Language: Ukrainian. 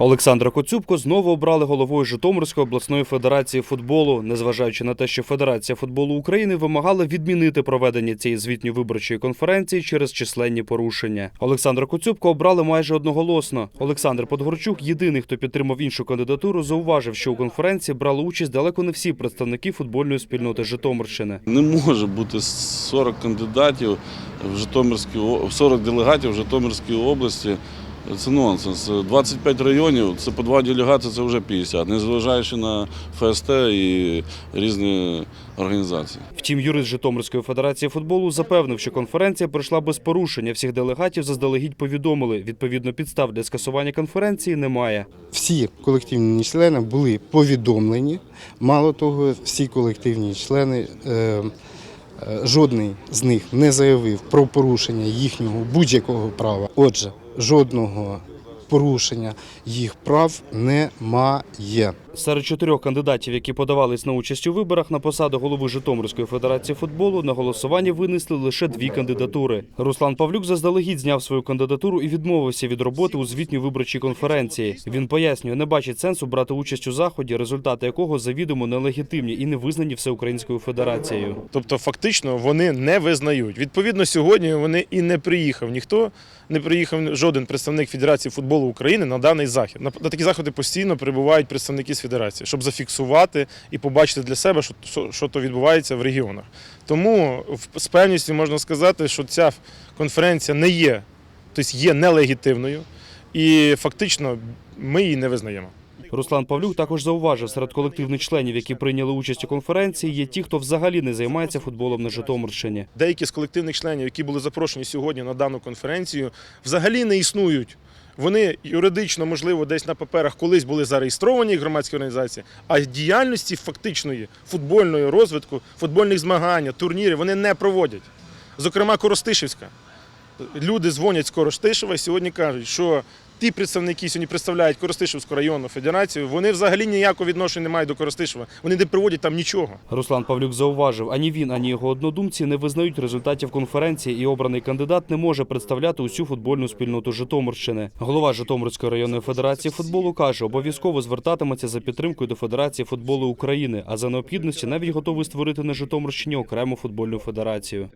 Олександра Коцюбко знову обрали головою Житомирської обласної федерації футболу, незважаючи на те, що Федерація футболу України вимагала відмінити проведення цієї звітньої виборчої конференції через численні порушення. Олександра Коцюбко обрали майже одноголосно. Олександр Подгорчук, єдиний, хто підтримав іншу кандидатуру, зауважив, що у конференції брали участь далеко не всі представники футбольної спільноти Житомирщини. Не може бути 40 кандидатів в Житомирській о- 40 делегатів в Житомирській області. Це нонсенс. 25 районів, це по два делегати, це вже 50, незважаючи на ФСТ і різні організації. Втім, юрист Житомирської федерації футболу запевнив, що конференція пройшла без порушення. Всіх делегатів заздалегідь повідомили. Відповідно, підстав для скасування конференції немає. всі колективні члени були повідомлені. Мало того, всі колективні члени, е, е, жодний з них не заявив про порушення їхнього будь-якого права. Отже, жодного порушення їх прав немає. Серед чотирьох кандидатів, які подавались на участь у виборах на посаду голови Житомирської федерації футболу, на голосування винесли лише дві кандидатури. Руслан Павлюк заздалегідь зняв свою кандидатуру і відмовився від роботи у звітній виборчій конференції. Він пояснює, не бачить сенсу брати участь у заході, результати якого завідомо нелегітимні і не визнані всеукраїнською федерацією. Тобто, фактично, вони не визнають. Відповідно, сьогодні вони і не приїхав. Ніхто не приїхав жоден представник Федерації футболу України на даний захід. На, такі заходи постійно прибувають представники з федерації, щоб зафіксувати і побачити для себе, що, що, то відбувається в регіонах. Тому з певністю можна сказати, що ця конференція не є, тобто є нелегітимною, і фактично ми її не визнаємо. Руслан Павлюк також зауважив, серед колективних членів, які прийняли участь у конференції, є ті, хто взагалі не займається футболом на Житомирщині. Деякі з колективних членів, які були запрошені сьогодні на дану конференцію, взагалі не існують. Вони юридично, можливо, десь на паперах колись були зареєстровані громадські організації, а діяльності фактичної футбольної розвитку, футбольних змагань, турнірів вони не проводять. Зокрема, Коростишівська. Люди дзвонять з Коростишева і сьогодні кажуть, що ті представники які сьогодні представляють Коростишівську районну федерацію, вони взагалі ніякого відношення не мають до Коростишева. Вони не проводять там нічого. Руслан Павлюк зауважив, ані він, ані його однодумці не визнають результатів конференції, і обраний кандидат не може представляти усю футбольну спільноту Житомирщини. Голова Житомирської районної федерації футболу каже, обов'язково звертатиметься за підтримкою до Федерації футболу України, а за необхідності навіть готовий створити на Житомирщині окрему футбольну федерацію.